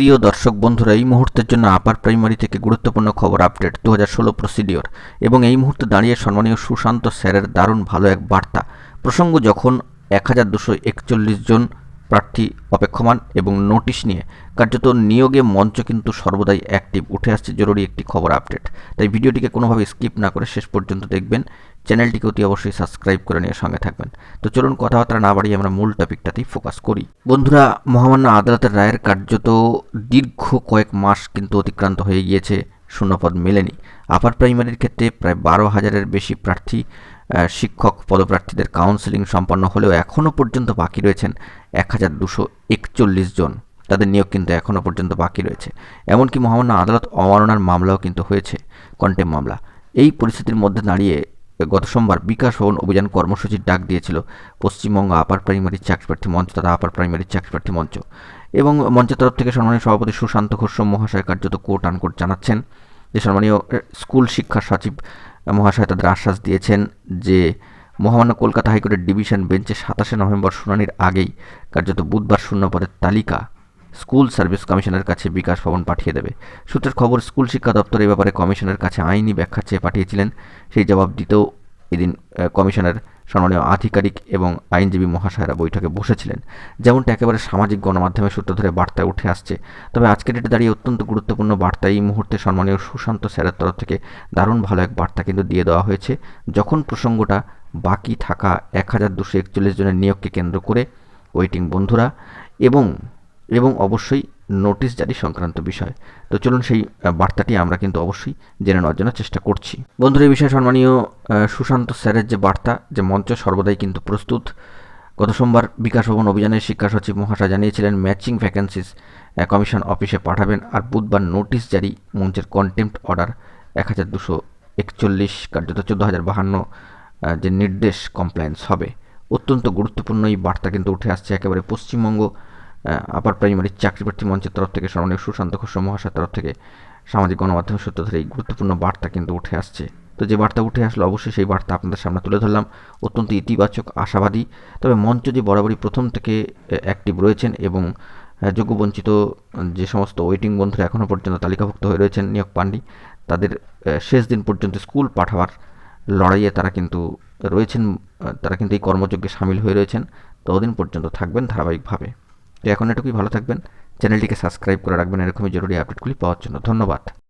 প্রিয় দর্শক বন্ধুরা, এই মুহূর্তের জন্য আপার প্রাইমারি থেকে গুরুত্বপূর্ণ খবর আপডেট দু হাজার ষোলো প্রসিডিওর এবং এই মুহূর্তে দাঁড়িয়ে সম্মানীয় সুশান্ত স্যারের দারুণ ভালো এক বার্তা। প্রসঙ্গ যখন এক হাজার দুশো একচল্লিশ জন প্রার্থী অপেক্ষমান এবং নোটিশ নিয়ে কার্যত নিয়োগে মঞ্চ কিন্তু সর্বদাই অ্যাক্টিভ উঠে আসছে জরুরি একটি খবর আপডেট তাই ভিডিওটিকে কোনোভাবে স্কিপ না করে শেষ পর্যন্ত দেখবেন। চ্যানেলটিকে অতি অবশ্যই সাবস্ক্রাইব করে নিয়ে সঙ্গে থাকবেন। তো চলুন কথাবার্তা না বাড়িয়ে আমরা মূল টপিকটাতেই ফোকাস করি। বন্ধুরা, মহামান্য আদালতের রায়ের কার্যত দীর্ঘ কয়েক মাস কিন্তু অতিক্রান্ত হয়ে গিয়েছে। শূন্যপদ মেলেনি। আপার প্রাইমারির ক্ষেত্রে প্রায় বারো হাজারের বেশি প্রার্থী শিক্ষক পদপ্রার্থীদের কাউন্সেলিং সম্পন্ন হলেও এখনও পর্যন্ত বাকি রয়েছেন এক হাজার দুশো একচল্লিশ জন। তাদের নিয়োগ কিন্তু এখনও পর্যন্ত বাকি রয়েছে। এমনকি মহামান্য আদালত অমাননার মামলাও কিন্তু হয়েছে কন্টেম মামলা। এই পরিস্থিতির মধ্যে দাঁড়িয়ে গত সোমবার বিকাশ ভবন অভিযান কর্মসূচির ডাক দিয়েছিল পশ্চিমবঙ্গ আপার প্রাইমারি চাকরিপ্রার্থী মঞ্চ তথা আপার প্রাইমারি চাকরিপ্রার্থী মঞ্চ। এবং মঞ্চের তরফ থেকে সম্মানীয় সভাপতি সুশান্ত ঘোষ মহাশয় কার্যত কোর্ট আনকোর্ট জানাচ্ছেন। যে সম্মানীয় স্কুল শিক্ষা সচিব মহাশয় তাদের আশ্বাস দিয়েছেন যে মহামান্য কলকাতা হাইকোর্টের ডিভিশন বেঞ্চে সাতাশে নভেম্বর শুনানির আগেই কার্যত বুধবার শূন্যপদের তালিকা স্কুল সার্ভিস কমিশনের কাছে বিকাশ ভবন পাঠিয়ে দেবে। সূত্রের খবর, স্কুল শিক্ষা দপ্তর এ ব্যাপারে কমিশনের কাছে আইনি ব্যাখ্যা চেয়ে পাঠিয়েছিলেন। সেই জবাব দিতেও এদিন কমিশনের সম্মানীয় আধিকারিক এবং আইনজীবী মহাশয়রা বৈঠকে বসেছিলেন। যেমনটা একেবারে সামাজিক গণমাধ্যমের সূত্র ধরে বার্তায় উঠে আসছে। তবে আজকের ডেটে দাঁড়িয়ে অত্যন্ত গুরুত্বপূর্ণ বার্তা এই মুহূর্তে সম্মানীয় সুশান্ত স্যারের তরফ থেকে দারুণ ভালো এক বার্তা কিন্তু দিয়ে দেওয়া হয়েছে। যখন প্রসঙ্গটা বাকি থাকা এক হাজার দুশো একচল্লিশ জনের নিয়োগকে কেন্দ্র করে ওয়েটিং বন্ধুরা, এবং এবং অবশ্যই নোটিশ জারি সংক্রান্ত বিষয়। তো চলুন সেই বার্তাটি আমরা কিন্তু অবশ্যই জেনে নেওয়ার জন্য চেষ্টা করছি। বন্ধুরা, এই বিষয়ে সম্মানীয় সুশান্ত স্যারের যে বার্তা, যে মঞ্চ সর্বদাই কিন্তু প্রস্তুত। গত সোমবার বিকাশ ভবন অভিযানের শিক্ষা সচিব মহাশয় জানিয়েছিলেন, ম্যাচিং ভ্যাকেন্সিস কমিশন অফিসে পাঠাবেন আর বুধবার নোটিশ জারি মঞ্চের কন্টেম্পট অর্ডার এক হাজার দুশো একচল্লিশ, কার্যত চোদ্দ হাজার বাহান্ন যে নির্দেশ কমপ্লায়েন্স হবে। অত্যন্ত গুরুত্বপূর্ণ এই বার্তা কিন্তু উঠে আসছে একেবারে পশ্চিমবঙ্গ আপার প্রাইমারি চাকরিপ্রার্থী মঞ্চের তরফ থেকে সম্মানীয় সুশান্ত ঘোষ মহাশয়ের তরফ থেকে সামাজিক গণমাধ্যমের সূত্র ধরে এই গুরুত্বপূর্ণ বার্তা কিন্তু উঠে আসছে। তো যে বার্তা উঠে আসলো অবশ্যই সেই বার্তা আপনাদের সামনে তুলে ধরলাম। অত্যন্ত ইতিবাচক আশাবাদী তবে মঞ্চ যে বরাবরই প্রথম থেকে অ্যাক্টিভ রয়েছেন এবং আহ, যোগ্য বঞ্চিত যে সমস্ত ওয়েটিং বন্ধুরা এখনও পর্যন্ত তালিকাভুক্ত হয়ে রয়েছেন নিয়োগ পাননি তাদের শেষ দিন পর্যন্ত স্কুল পাঠাবার লড়াইয়ে তারা কিন্তু রয়েছেন তারা কিন্তু এই কর্মযজ্ঞে সামিল হয়ে রয়েছেন। ততদিন পর্যন্ত থাকবেন ধারাবাহিকভাবে। তো এখন এটুকুই, ভালো থাকবেন। চ্যানেলটিকে সাবস্ক্রাইব করে রাখবেন, এরকমই জরুরি আপডেটগুলি পাওয়ার জন্য। ধন্যবাদ।